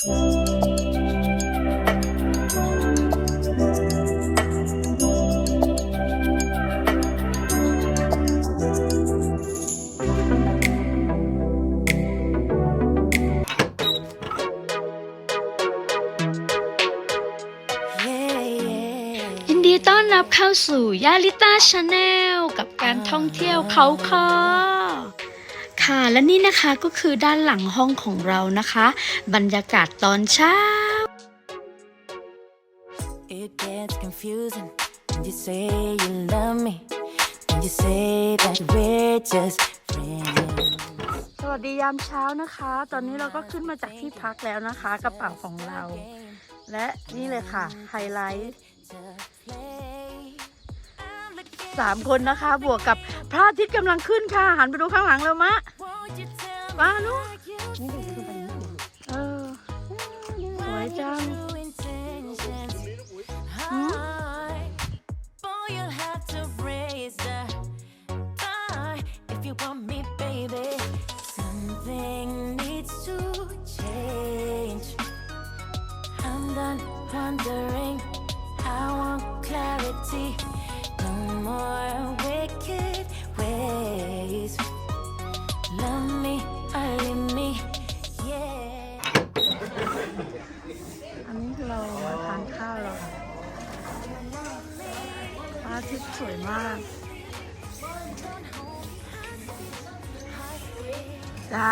ยินดีต้อนรับเข้าสู่ยาลิต้าชาแนลกับการท่องเที่ยวเขาคอ ค่ะ และนี่นะคะก็คือด้านหลังห้องของเรานะคะ บรรยากาศตอนเช้า It gets confusing when you say you love me. When you say that we're just friends. สวัสดียามเช้านะคะ ตอนนี้เราก็ขึ้นมาจากที่พักแล้วนะคะ กระเป๋าของเรา และนี่เลยค่ะ ไฮไลท์ To play. I'm looking. สามคนนะคะ บวกกับพระอาทิตย์กำลังขึ้นค่ะ หันไปดูข้างหลังเร็วมะ Won't you จ้า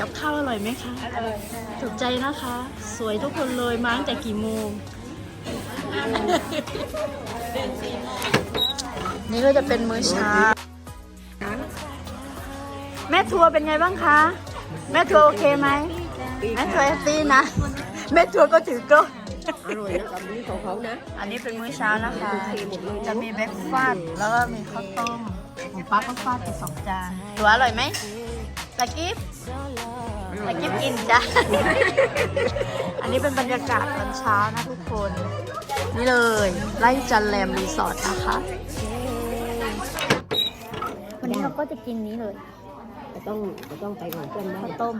กับข้าวอร่อยไหมคะอร่อยถูกใจนะคะ สวยทุกคนเลยมาตั้งแต่กี่โมงนี่ก็จะเป็นมื้อเช้า แม่ทัวร์เป็นไงบ้างคะ แม่ทัวร์โอเคไหมแม่ทัวร์แฮปปี้นะ แม่ทัวร์ก็ถือกล้องอร่อยนะกับนี้ของเขานะ อันนี้เป็นมื้อเช้านะคะ จะมีเบรกฟาสต์แล้วก็มีข้าวต้ม ของป้าก็ฟาดไปสองจานตัวอร่อยไหมตะกิฟตะกิฟกินจ้ะ อันนี้เป็นบรรยากาศตอนเช้านะทุกคน นี่เลยไล่จันแรมรีสอร์ทนะคะ วันนี้เราก็จะกินนี้เลยจะต้องจะต้องไปของเพื่อนได้ข้าวต้ม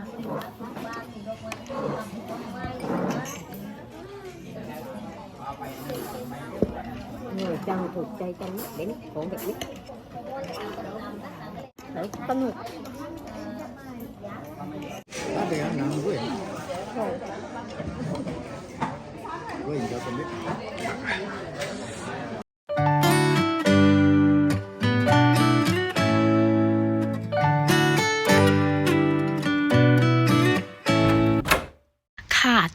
อร่อยจังถูกใจจังนะเดี๋ยวนี้ของแบบนี้ ไหนปลาหมึก Ada yang nang gue. Gue yang jatuh ini. ค่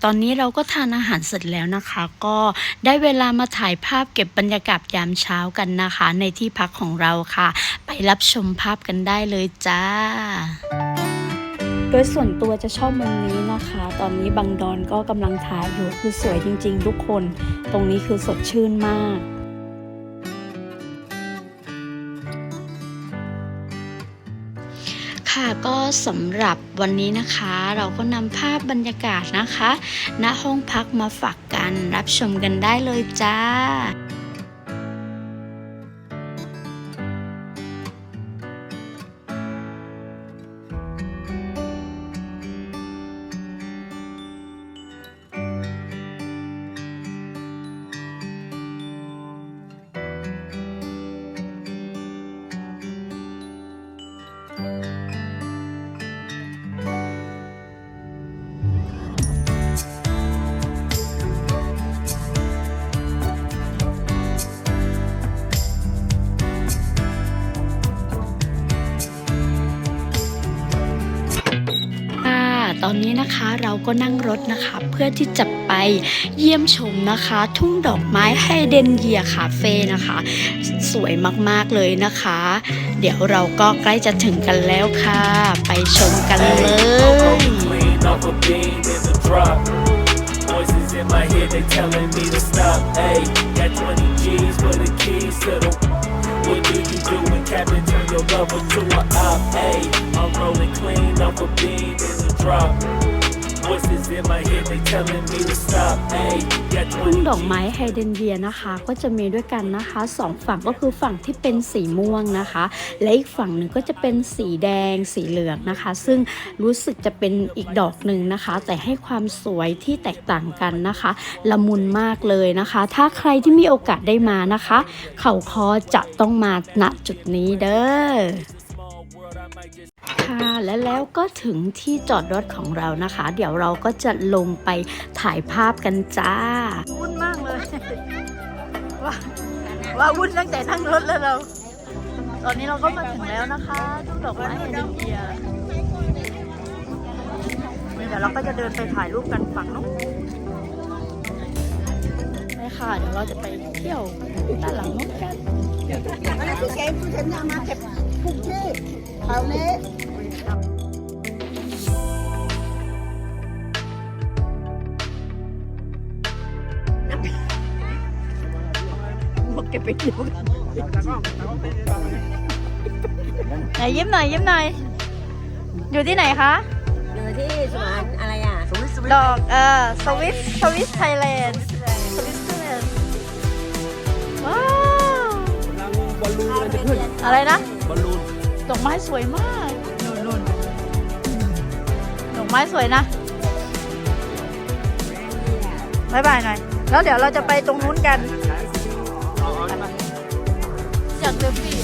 อนนี้เราก็ทานอาหารเสร็จแล้วนะคะ ก็ได้เวลามาถ่ายภาพเก็บบรรยากาศยามเช้ากันนะคะ ในที่พักของเราค่ะ ไปรับชมภาพกันได้เลยจ้าโดยส่วนตัวจะชอบมุมนี้นะคะ ตอนนี้บังดอนก็กำลังถ่ายอยู่คือสวยจริง ๆ ทุกคน ตรงนี้คือสดชื่นมาก สำหรับวันนี้นะคะ เราก็นำภาพบรรยากาศนะคะ ณห้องพักมาฝากกันรับชมกันได้เลยจ้า ตอนนี้นะคะเราก็นั่งรถนะคะ เพื่อที่จะไปเยี่ยมชมนะคะ ทุ่งดอกไม้ไฮเดนเยียคาเฟ่นะคะ สวยมากๆเลยนะคะ เดี๋ยวเราก็ใกล้จะถึงกันแล้วค่ะ ไปชมกันเลย voices in my head, they telling me to stop. Hey, got 20 G's for the keys to the. What do you do when Captain turn your lover to a op? Hey, I'm rolling clean off a beam in the drop. Voices in my head, they telling me to stop. Hey, got ทุ่งดอกไม้ไฮเดรนเยียนะคะ ก็จะมีด้วยกันนะคะสองฝั่งก็คือฝั่งที่เป็นสีม่วงนะคะ และอีกฝั่งหนึ่งก็จะเป็นสีแดงสีเหลืองนะคะ ซึ่งรู้สึกจะเป็นอีกดอกหนึ่งนะคะ แต่ให้ความสวยที่แตกต่างกันนะคะ ละมุนมากเลยนะคะ ถ้าใครที่มีโอกาสได้มานะคะ เขาคอจะต้องมาณจุดนี้เด้อ ค่ะและแล้วก็ถึงที่จอดรถของเรานะคะ เดี๋ยวเราก็จะลงไปถ่ายภาพกันจ้าวุ่นมากเลยว่าว่าวุ่นตั้งแต่ทั้งรถแล้วเรา ตอนนี้เราก็มาถึงแล้วนะคะทุ่งดอกไม้เฮเดนเยียนี่เดี๋ยวเราก็จะเดินไปถ่ายรูปกันฝั่งนู้น ค่ะ เดี๋ยวเราจะไปเที่ยวด้านหลังนู้นกันอะไรที่แกผู้ชนะมาเก็บทุกที่แถวนี้บอกแกไปดูกันไหนยิ้มหน่อยยิ้มหน่อย อยู่ที่ไหนคะ อยู่ที่สวนอะไรอะ ดอกเอ่อสวิสสวิสไทยแลนด์ อลลูนจะขึ้นอะไรนะ บอลลูนดอกไม้สวยมากนู่นนู่นดอกไม้สวยนะบายบายหน่อย แล้วเดี๋ยวเราจะไปตรงนู้นกันอยากเซลฟี่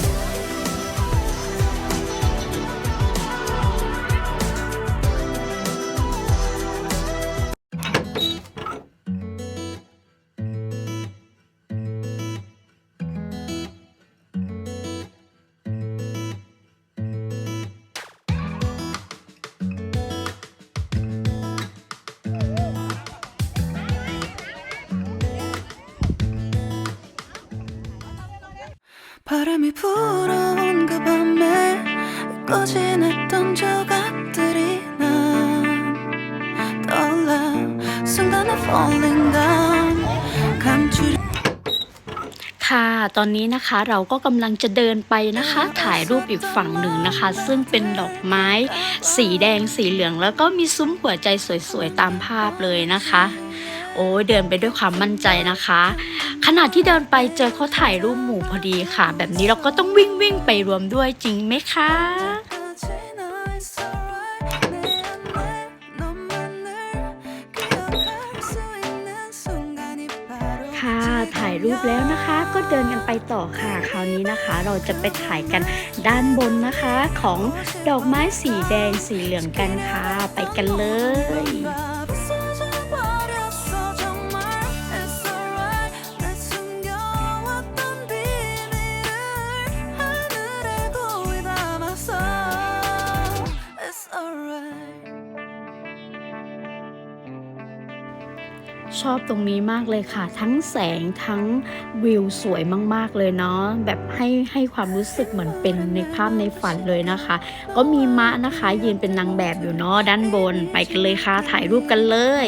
바람이 불어온 그 밤에 꺼진했던 조각들이 난 떠올라 순간에 falling down 감추려 ค่ะ ตอนนี้นะคะเราก็กำลังจะเดินไปนะคะ ถ่ายรูปอีกฝั่งหนึ่งนะคะ ซึ่งเป็นดอกไม้ สีแดงสีเหลือง แล้วก็มีซุ้มหัวใจสวยๆ ตามภาพเลยนะคะ โอ้เดินไปด้วยความมั่นใจนะคะ ขณะที่เดินไปเจอเขาถ่ายรูปหมู่พอดีค่ะ แบบนี้เราก็ต้องวิ่งวิ่งไปรวมด้วยจริงไหมคะค่ะถ่ายรูปแล้วนะคะ ก็เดินกันไปต่อค่ะ คราวนี้นะคะ เราจะไปถ่ายกันด้านบนนะคะของดอกไม้สีแดงสีเหลืองกันค่ะ ไปกันเลย ชอบตรงนี้มากเลยค่ะ ทั้งแสงทั้งวิวสวยมาก ๆ เลยเนาะแบบให้ให้ความรู้สึกเหมือนเป็นในภาพในฝันเลยนะคะ ก็มีมะนะคะยืนเป็นนางแบบอยู่เนาะด้านบนไปกันเลยค่ะ ถ่ายรูปกันเลย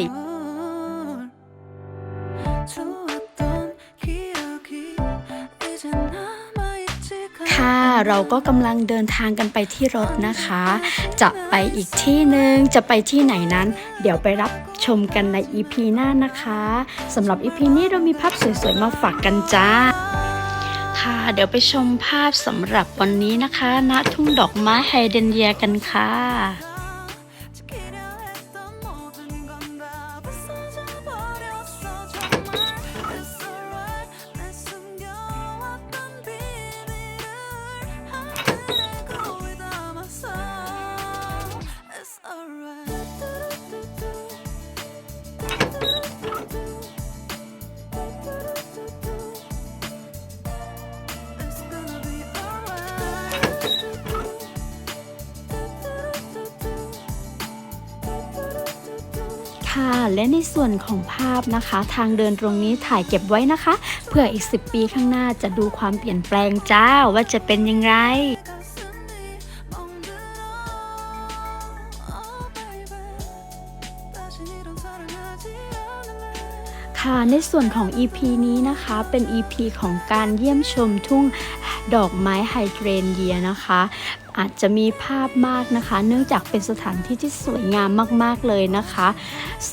เราก็กำลังเดินทางกันไปที่รถนะคะ จะไปอีกที่หนึ่งจะไปที่ไหนนั้น เดี๋ยวไปรับชมกันใน EP หน้านะคะสำหรับ EP นี้เรามีภาพสวยๆมาฝากกันจ้าค่ะเดี๋ยวไปชมภาพสำหรับวันนี้นะคะณทุ่งดอกไม้ไฮเดนเยียกันค่ะ และในส่วนของภาพนะคะ ทางเดินตรงนี้ถ่ายเก็บไว้นะคะ เพื่ออีก 10 ปีข้างหน้าจะดูความเปลี่ยนแปลงเจ้าว่าจะเป็นยังไงค่ะในส่วนของ EP นี้นะคะเป็น EP ของการเยี่ยมชมทุ่งดอกไม้ไฮเดรนเยียนะคะ อาจจะมีภาพมากนะคะ เนื่องจากเป็นสถานที่ที่สวยงามมาก ๆ เลยนะคะ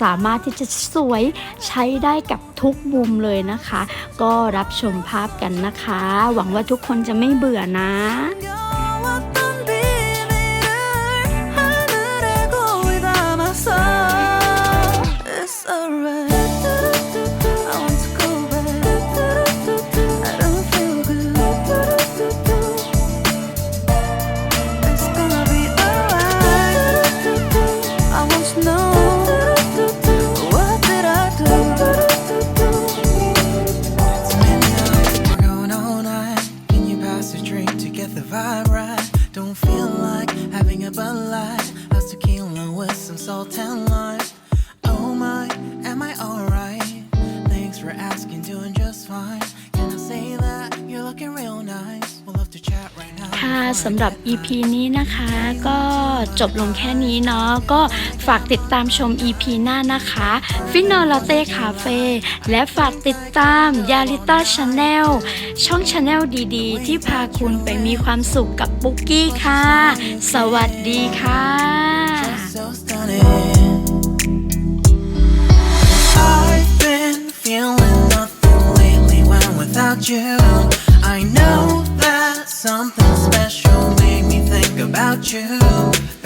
สามารถที่จะสวยใช้ได้กับทุกมุมเลยนะคะ ก็รับชมภาพกันนะคะ หวังว่าทุกคนจะไม่เบื่อนะ สำหรับ EP นี้นะคะ ก็จบลงแค่นี้เนาะก็ฝากติดตามชม EP หน้านะคะฟินอลาเต้คาเฟ่และฝากติดตามยาลิต้าชาแนลช่องชาแนลดีๆ ที่พาคุณไปมีความสุขกับปุ๊กกี้ค่ะ สวัสดีค่ะ I've been feeling nothing lately when without you. I know that something about you.